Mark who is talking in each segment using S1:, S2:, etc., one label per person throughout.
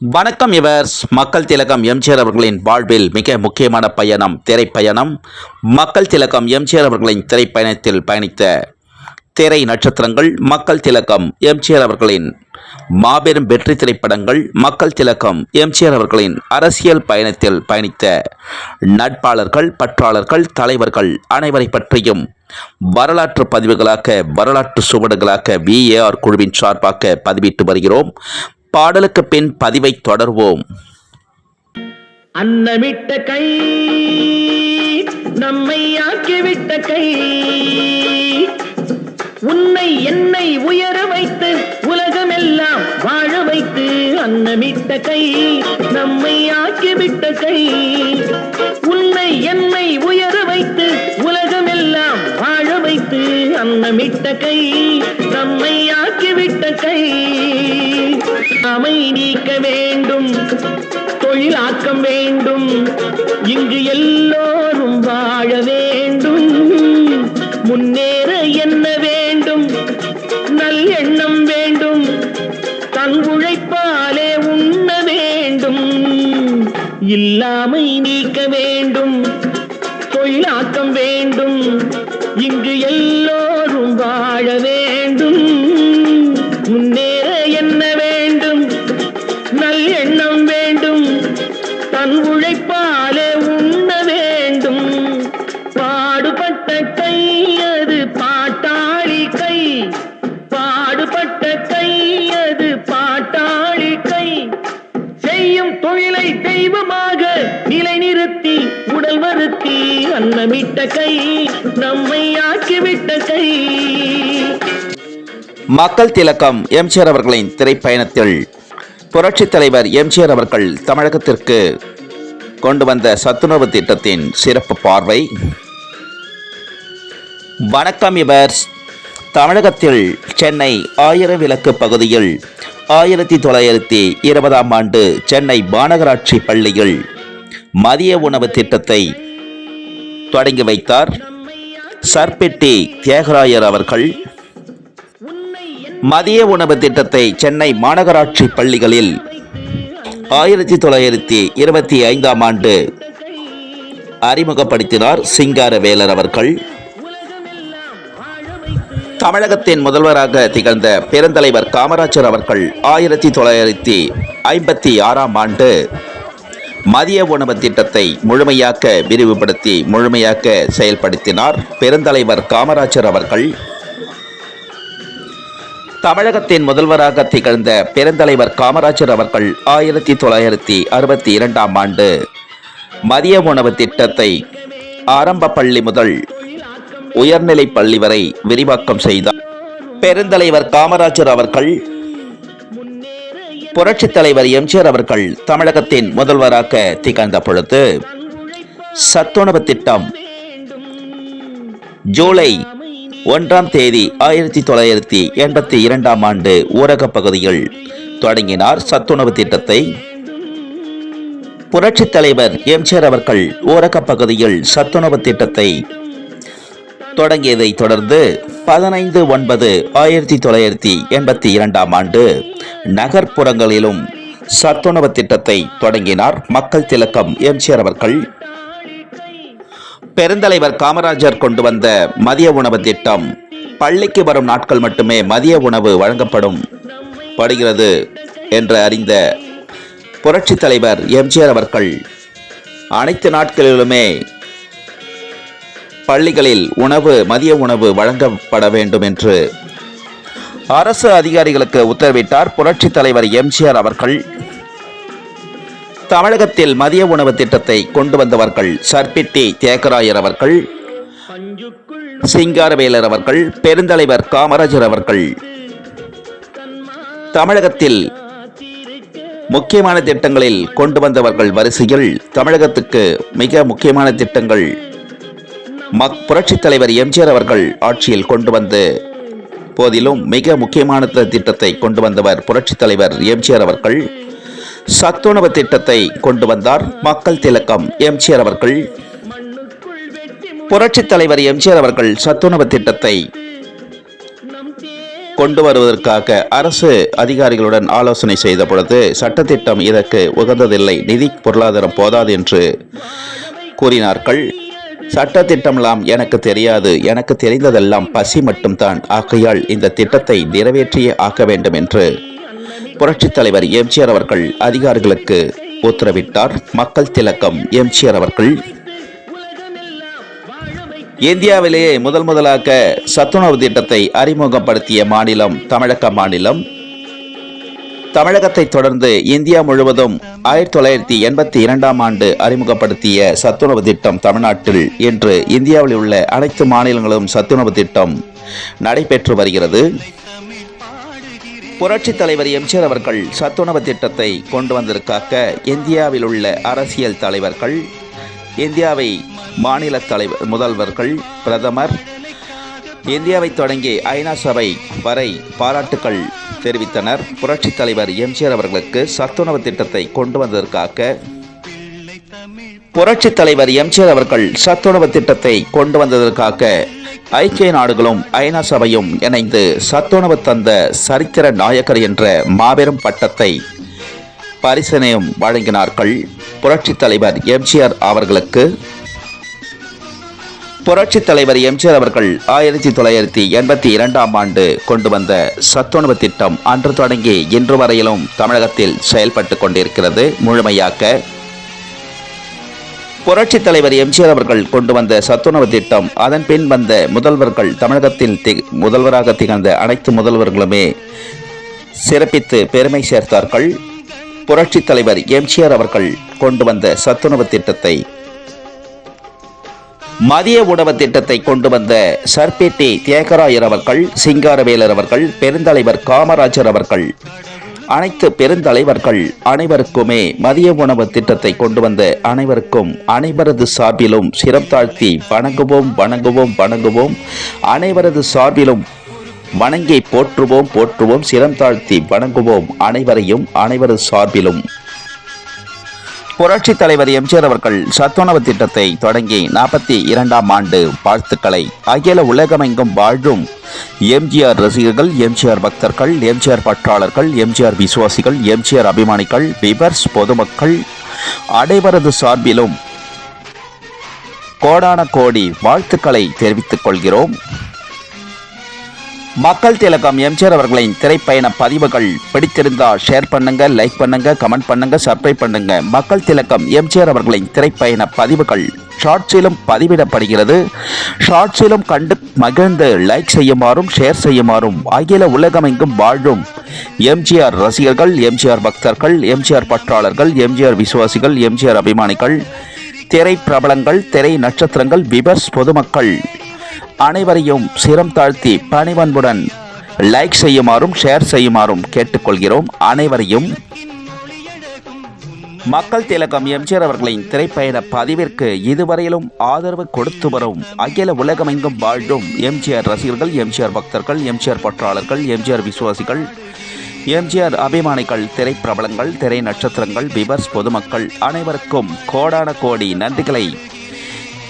S1: வணக்கம் இவர்ஸ். மக்கள் திலகம் எம்ஜிஆர் அவர்களின் வாழ்வில் மிக முக்கியமான பயணம் திரைப்பயணம். மக்கள் திலகம் எம்ஜிஆர் அவர்களின் திரைப்பயணத்தில் பயணித்த திரை நட்சத்திரங்கள் மக்கள் திலகம் எம்ஜிஆர் அவர்களின் மாபெரும் வெற்றி திரைப்படங்கள் மக்கள் திலகம் எம்ஜிஆர் அவர்களின் அரசியல் பயணத்தில் பயணித்த நட்பாளர்கள் பற்றாளர்கள் தலைவர்கள் அனைவரை பற்றியும் வரலாற்று பதிவுகளாக வரலாற்று சுவடுகளாக விஏஆர் குழுவின் சார்பாக பதிவிட்டு வருகிறோம். பாடலுக்கு பின் பதிவை தொடர்வோம்.
S2: அன்னமிட்ட கை நம்மை ஆக்கிவிட்ட கை. உன்னை என்னை உயர வைத்து உலகமெல்லாம் வாழ வைத்து அன்னமிட்ட கை நம்மை ஆக்கிவிட்ட கை. உன்னை என்னை உயர வைத்து உலகமெல்லாம் வாழ வைத்து அன்னமிட்ட கை. நம்மையாக்கிவிட்ட கை. அமை நீக்க வேண்டும் தொழிலாக்கம் வேண்டும். இங்கு எல்லோரும் வாழ வேண்டும். முன்னேற என்ன வேண்டும்? நல் எண்ணம் வேண்டும். தன் உழைப்பாலே உண்ண வேண்டும். இல்லாமை நீக்க வேண்டும். தொழிலாக்கம் வேண்டும். இங்கு எல்லோரும் வாழ வேண்டும் தொழிலை தெய்வமாக நிலைநிறுத்தி உடல் வருத்தி அன்னமிட்ட கை நம்மை ஆக்கிவிட்ட கை.
S1: மக்கள் திலக்கம் எம்ஜிஆர் அவர்களின் திரைப்பயணத்தில் புரட்சித் தலைவர் எம்ஜிஆர் அவர்கள் தமிழகத்திற்கு கொண்டு வந்த சத்துணவு திட்டத்தின் சிறப்பு பார்வை. வணக்கம் இவர் தமிழகத்தில் சென்னை ஆயிரம் விளக்கு பகுதியில் ஆயிரத்தி தொள்ளாயிரத்தி இருபதாம் ஆண்டு சென்னை மாநகராட்சி பள்ளியில் மதிய உணவு திட்டத்தை தொடங்கி வைத்தார். சர்பெட்டி தியாகராயர் அவர்கள். மதிய உணவு திட்டத்தை சென்னை மாநகராட்சி பள்ளிகளில் ஆயிரத்தி தொள்ளாயிரத்தி இருபத்தி ஐந்தாம் ஆண்டு அறிமுகப்படுத்தினார் சிங்காரவேலர் அவர்கள். தமிழகத்தின் முதல்வராக திகழ்ந்த பெருந்தலைவர் காமராஜர் அவர்கள் ஆயிரத்தி தொள்ளாயிரத்தி ஐம்பத்தி ஆறாம் ஆண்டு மதிய உணவு திட்டத்தை முழுமையாக்க விரிவுபடுத்தி முழுமையாக்க செயல்படுத்தினார் பெருந்தலைவர் காமராஜர் அவர்கள். தமிழகத்தின் முதல்வராக திகழ்ந்த பெருந்தலைவர் காமராஜர் அவர்கள் ஆயிரத்தி தொள்ளாயிரத்தி அறுபத்தி இரண்டாம் ஆண்டு மதிய உணவு திட்டத்தை ஆரம்ப பள்ளி முதல் உயர்நிலை பள்ளி வரை விரிவாக்கம் செய்தார். பெருந்தலைவர் காமராஜர் அவர்கள் புரட்சித் தலைவர் எம்ஜிஆர் அவர்கள் தமிழகத்தின் முதல்வராக திகழ்ந்த பொழுது சத்துணவு திட்டம் ஜூலை ஒன்றாம் தேதி ஆயிரத்தி தொள்ளாயிரத்தி எண்பத்தி இரண்டாம் ஆண்டு ஊரக பகுதியில் தொடங்கினார். சத்துணவு திட்டத்தை புரட்சித் தலைவர் எம்ஜிஆர் அவர்கள் ஊரக பகுதியில் சத்துணவு திட்டத்தை தொடங்கியதை தொடர்ந்து பதினைந்து ஒன்பது ஆயிரத்தி தொள்ளாயிரத்தி எண்பத்தி இரண்டாம் ஆண்டு நகர்ப்புறங்களிலும் சத்துணவு திட்டத்தை தொடங்கினார் மக்கள் திலக்கம் எம்ஜிஆர் அவர்கள். பெருந்தலைவர் காமராஜர் கொண்டு வந்த மதிய உணவு திட்டம் பள்ளிக்கு வரும் நாட்கள் மட்டுமே மதிய உணவு வழங்கப்படும் படுகிறது என்று அறிந்த புரட்சித் தலைவர் எம்ஜிஆர் அவர்கள் அனைத்து நாட்களிலுமே பள்ளிகளில் உணவு மதிய உணவு வழங்கப்பட வேண்டும் என்று அரசு அதிகாரிகளுக்கு உத்தரவிட்டார். புரட்சித் தலைவர் எம்ஜிஆர் அவர்கள் தமிழகத்தில் மதிய உணவு திட்டத்தை கொண்டு வந்தவர்கள் சர்பிட்டி தியாகராயர் அவர்கள் சிங்காரவேலர் அவர்கள் பெருந்தலைவர் காமராஜர் அவர்கள். தமிழகத்தில் முக்கியமான திட்டங்களில் கொண்டு வந்தவர்கள் வரிசையில் தமிழகத்துக்கு மிக முக்கியமான திட்டங்கள் மக் புரட்சித் தலைவர் எம்ஜிஆர் அவர்கள் ஆட்சியில் கொண்டு வந்து போதிலும் மிக முக்கியமான திட்டத்தை கொண்டு வந்தவர் புரட்சித் தலைவர் எம்ஜிஆர் அவர்கள். சத்துணவு திட்டத்தை கொண்டு வந்தார் மக்கள் திலக்கம் எம்ஜிஆர் அவர்கள். புரட்சித் தலைவர் எம்ஜிஆர் அவர்கள் சத்துணவு திட்டத்தை கொண்டு வருவதற்காக அரசு அதிகாரிகளுடன் ஆலோசனை செய்த பொழுது சட்டத்திட்டம் இதற்கு உகந்ததில்லை நிதி பொருளாதாரம் போதாது என்று கூறினார்கள். சட்டத்திட்டம்லாம் எனக்கு தெரியாது. எனக்கு தெரிந்ததெல்லாம் பசி மட்டும்தான். ஆகையால் இந்த திட்டத்தை நிறைவேற்றியே ஆக்க வேண்டும் என்று புரட்சித் தலைவர் எம்ஜிஆர் அவர்கள் அதிகாரிகளுக்கு உத்தரவிட்டார். மக்கள் திலக்கம் எம்ஜிஆர் அவர்கள். இந்தியாவிலேயே முதல் முதலாக சத்துணவு திட்டத்தை அறிமுகப்படுத்திய மாநிலம் தமிழக மாநிலம் தமிழகத்தை தொடர்ந்து இந்தியா முழுவதும் ஆயிரத்தி தொள்ளாயிரத்தி எண்பத்தி இரண்டாம் ஆண்டு அறிமுகப்படுத்திய சத்துணவு திட்டம் தமிழ்நாட்டில் இன்று இந்தியாவில் உள்ள அனைத்து மாநிலங்களும் சத்துணவு திட்டம் நடைபெற்று வருகிறது. புரட்சித் தலைவர் எம்ஜிஆர் அவர்கள் சத்துணவு திட்டத்தை கொண்டு வந்ததற்காக இந்தியாவில் உள்ள அரசியல் தலைவர்கள் இந்தியாவை மாநில தலைவர் முதல்வர்கள் பிரதமர் இந்தியாவை தொடங்கி ஐநா சபை வரை பாராட்டுக்கள் தெரிவித்தனர். புரட்சித் தலைவர் எம்ஜிஆர் அவர்களுக்கு சத்துணவு திட்டத்தை கொண்டு வந்ததற்காக புரட்சித் தலைவர் எம்ஜிஆர் அவர்கள் சத்துணவு திட்டத்தை கொண்டு வந்ததற்காக ஐக்கிய நாடுகளும் ஐநா சபையும் இணைந்து சத்துணவு தந்த சரித்திர நாயகர் என்ற மாபெரும் பட்டத்தை பரிசனையும் வழங்கினார்கள். புரட்சித் தலைவர் எம்ஜிஆர் அவர்களுக்கு புரட்சித் தலைவர் எம்ஜிஆர் அவர்கள் ஆயிரத்தி தொள்ளாயிரத்தி எண்பத்தி இரண்டாம் ஆண்டு கொண்டு வந்த சத்துணவு திட்டம் அன்று தொடங்கி இன்று வரையிலும் தமிழகத்தில் செயல்பட்டு கொண்டிருக்கிறது. முழுமையாக்க புரட்சித் தலைவர் எம்ஜிஆர் அவர்கள் கொண்டு வந்த சத்துணவு திட்டம் அதன் பின் வந்த முதல்வர்கள் தமிழகத்தில் தி முதல்வராக திகழ்ந்த அனைத்து முதல்வர்களுமே சிறப்பித்து பெருமை சேர்த்தார்கள். புரட்சித் தலைவர் எம்ஜிஆர் அவர்கள் கொண்டு வந்த சத்துணவு திட்டத்தை மதிய உணவு திட்டத்தை கொண்டு வந்த சர்பேட்டி தியாகராயர் அவர்கள் சிங்காரவேலர் அவர்கள் பெருந்தலைவர் காமராஜர் அவர்கள் அனைத்து பெருந்தலைவர்கள் அனைவருக்குமே மதிய உணவு திட்டத்தை கொண்டு வந்த அனைவருக்கும் அனைவரது சார்பிலும் சிரம் தாழ்த்தி வணங்குவோம் வணங்குவோம் வணங்குவோம். அனைவரது சார்பிலும் வணங்கி போற்றுவோம் போற்றுவோம் சிரம் தாழ்த்தி வணங்குவோம் அனைவரையும் அனைவரது சார்பிலும். புரட்சித் தலைவர் எம்ஜிஆர் அவர்கள் சத்துணவு திட்டத்தை தொடங்கி நாற்பத்தி இரண்டாம் ஆண்டு வாழ்த்துக்களை. அகில உலகமெங்கும் வாழும் எம்ஜிஆர் ரசிகர்கள் எம்ஜிஆர் பக்தர்கள் எம்ஜிஆர் பற்றாளர்கள் எம்ஜிஆர் விசுவாசிகள் எம்ஜிஆர் அபிமானிகள் விவர்ஸ் பொதுமக்கள் அனைவரது சார்பிலும் கோடான கோடி வாழ்த்துக்களை தெரிவித்துக் கொள்கிறோம். மக்கள் திலகம் எம்ஜிஆர் அவர்களின் திரைப்பயண பதிவுகள். பிடித்திருந்தால் ஷேர் பண்ணுங்க லைக் பண்ணுங்க கமெண்ட் பண்ணுங்க சப்ஸ்கிரைப் பண்ணுங்க. மக்கள் திலகம் எம்ஜிஆர் அவர்களின் திரைப்பயண பதிவுகள் ஷார்ட்ஸிலும் பதிவிடப்படுகிறது. ஷார்ட்ஸிலும் கண்டு மகிழ்ந்து லைக் செய்யுமாறும் ஷேர் செய்யுமாறும் அகில உலகமெங்கும் வாழும் எம்ஜிஆர் ரசிகர்கள் எம்ஜிஆர் பக்தர்கள் எம்ஜிஆர் பற்றாளர்கள் எம்ஜிஆர் விசுவாசிகள் எம்ஜிஆர் அபிமானிகள் திரை பிரபலங்கள் திரை நட்சத்திரங்கள் விபர்ஸ் பொதுமக்கள். அனைவரையும் சிரம் தாழ்த்தி பணிவன்புடன் லைக் செய்யுமாறும் ஷேர் செய்யுமாறும் கேட்டுக்கொள்கிறோம். அனைவரையும் மக்கள் திலகம் எம்ஜிஆர் அவர்களின் திரைப்பயண பதிவிற்கு இதுவரையிலும் ஆதரவு கொடுத்து வரும் அகில உலகமெங்கும் வாழும் எம்ஜிஆர் ரசிகர்கள் எம்ஜிஆர் பக்தர்கள் எம்ஜிஆர் பற்றாளர்கள் எம்ஜிஆர் விசுவாசிகள் எம்ஜிஆர் அபிமானிகள் திரைப்பிரபலங்கள் திரை நட்சத்திரங்கள் விவர்ஸ் பொதுமக்கள் அனைவருக்கும் கோடான கோடி நன்றிகளை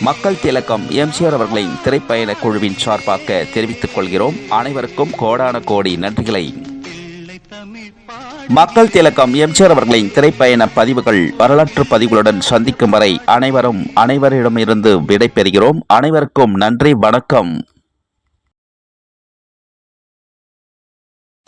S1: மக்கள் திலக்கம் எம்ஜிஆர் அவர்களின் திரைப்பயண குழுவின் சார்பாக தெரிவித்துக் கொள்கிறோம். அனைவருக்கும் கோடான கோடி நன்றிகளை. மக்கள் திலக்கம் எம்ஜிஆர் அவர்களின் திரைப்பயண பதிவுகள் வரலாற்று பதிவுகளுடன் சந்திக்கும் வரை அனைவரும் அனைவரிடமிருந்து விடைபெறுகிறோம் அனைவருக்கும் நன்றி வணக்கம்.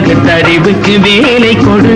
S2: பகுத்தறிவுக்கு வேலை கொடு.